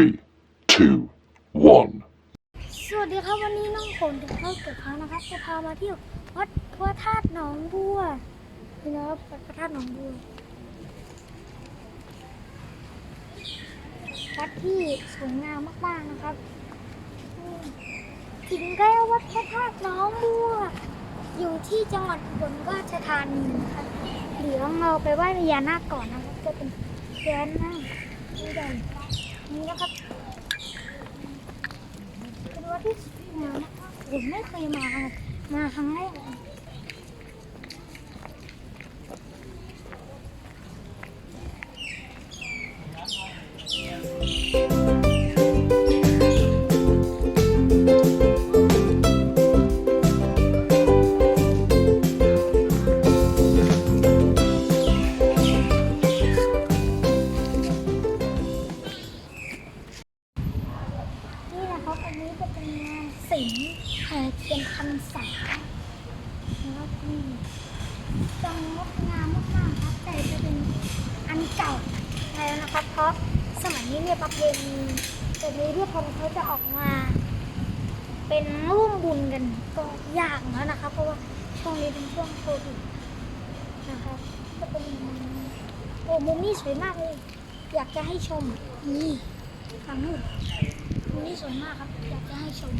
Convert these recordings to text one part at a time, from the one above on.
Three, two, one. สวัสดีครับวันนี้น้องฝนเด็กเข้าเก็บพานะครับจะพามาเที่ยววัดพระธาตุหนองบัวนี่นะครับวัดพระธาตุหนองบัววัดที่สวยงามมากๆนะครับถึงใกล้วัดพระธาตุหนองบัว อยู่ที่จังหวัดอุบลราชธานีนะครับเดี๋ยวเราไปไหว้พญานาคก่อนนะครับจะเป็นพญานาคที่ใหญ่ นี่นะครับเป็นวัดที่สวยงามมากผมไม่เคยมามาครั้งแรก งานศิลป์แห่เทียนพรรษานะครับนี่จังงดงามมากๆครับ แต่จะเป็นอันเก่าแล้วนะครับ เพราะสมัยนี้เนี่ยประเพณีแต่นี้ที่คนเขาจะออกมา เป็นร่วมบุญกันก็ยากแล้วนะครับ เพราะว่าช่วงนี้เป็นช่วงโควิดนะครับก็เป็นโอ้มุมนี้สวยมากเลย อยากจะให้ชมนี่ฝั่งนู้นมุมนี้สวยมากครับ อยากจะให้ชม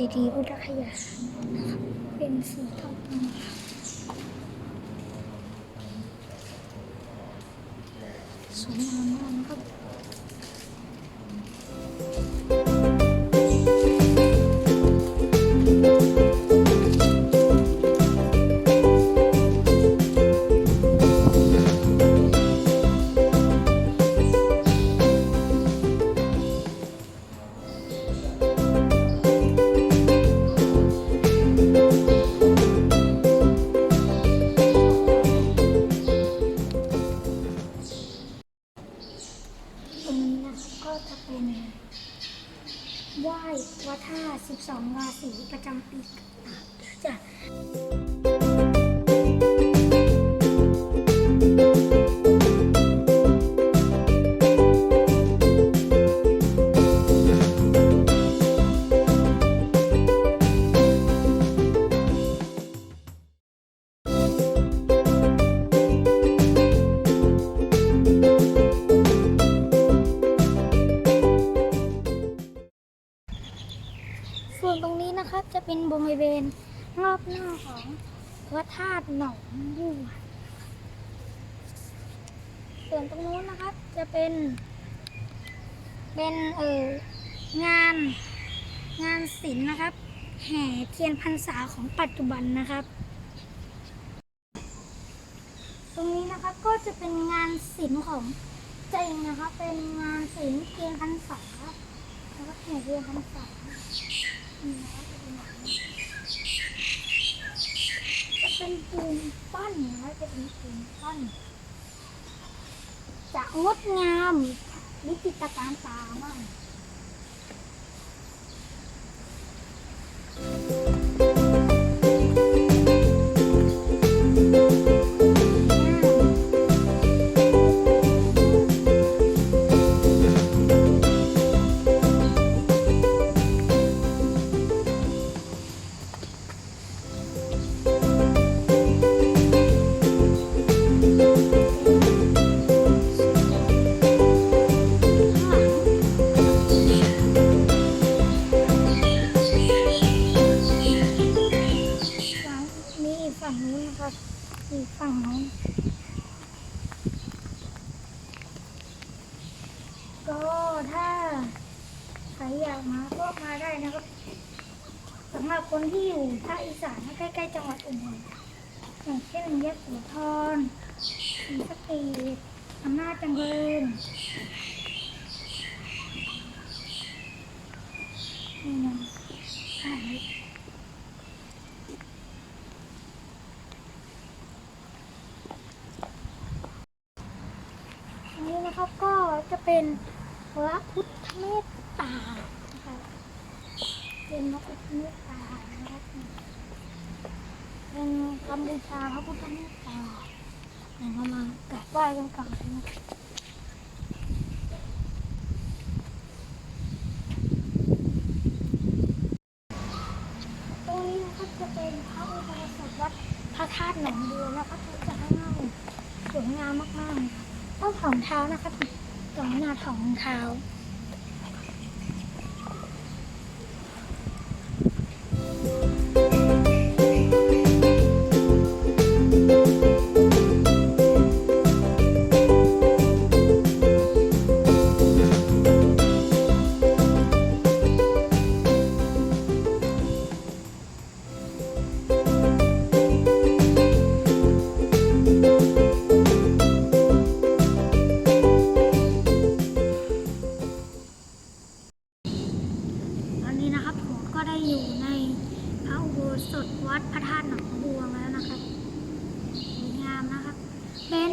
เจดีย์พุทธคยานะครับเป็นสีทองส 12 ราศีประจำปี เป็นบริเวณรอบหน้าของพระธาตุหนองบัวส่วนตรงนู้นนะครับจะเป็น เป็นเอองานงานศิลป์นะครับ แห่เทียนพรรษาของปัจจุบันนะครับ ตรงนี้นะครับก็จะเป็นงานศิลป์ของเจงนะครับเป็นงานศิลป์เทียนพรรษาแล้วก็แห่เทียนพรรษานี่นะครับ เป็นแบบนี้จะเป็นปูนปั้นนะจะเป็นปูนปั้น จะงดงามวิจิตรการตามาก ฝั่งนู้นนะครับอีกฝั่งนู้นก็ถ้าใครอยากมาก็มาได้นะครับสำหรับคนที่อยู่ภาคอีสานใกล้ๆจังหวัดอุบลอย่างเช่นยะโสธรศรีสะเกษอำนาจเจริญนี่นะใช่ อันนี้นะครับก็จะ เป็นพระพุทธเมตตานะครับเป็นพระพุทธเมตตานะครับเป็นคำบูชาพระพุทธเมตตาเดี๋ยวเรามากราบไหว้กันก่อนนะครับตรงนี้นะครับจะเป็นพระอุโบสถวัดพระธาตุหนองบัวนะครับจะให้ง่าสวยงามมากๆต้องถองเท้านะครับ สองหน้าสองเท้า ก็ได้อยู่ในพระอุโบสถวัดพระธาตุหนองบัวแล้วนะครับสวยงามนะครับ เป็น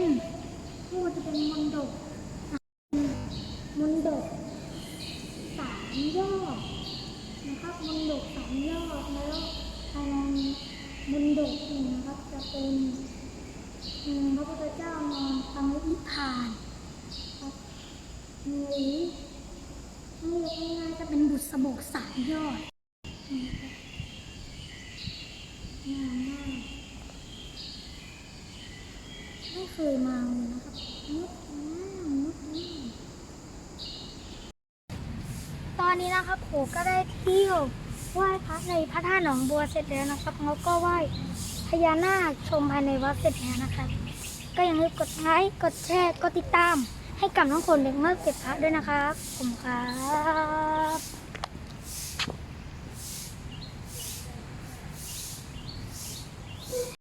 ผู้จะเป็นมนดกมนดกสามยอดนะครับมนดกสามยอดแล้วภายในมนดกนี่นะครับจะเป็นพระพุทธเจ้านอนฟังนิพพานครับหรือนี่ง่ายๆจะเป็นบุษบกสามยอด ไม่เคยมาเลยนะครับงดงามงดงามตอนนี้นะครับผมก็ได้เที่ยวไหว้พระในพระธาตุหนองบัวเสร็จแล้วนะครับแล้วก็ไหว้พญานาคชมภายในวัดเสร็จแล้วนะครับ ก็อย่าลืมกดไลค์กดแชร์กดติดตาม ให้กับน้องคนเด็กเมื่อเก็บพระด้วยนะครับขอบคุณครับ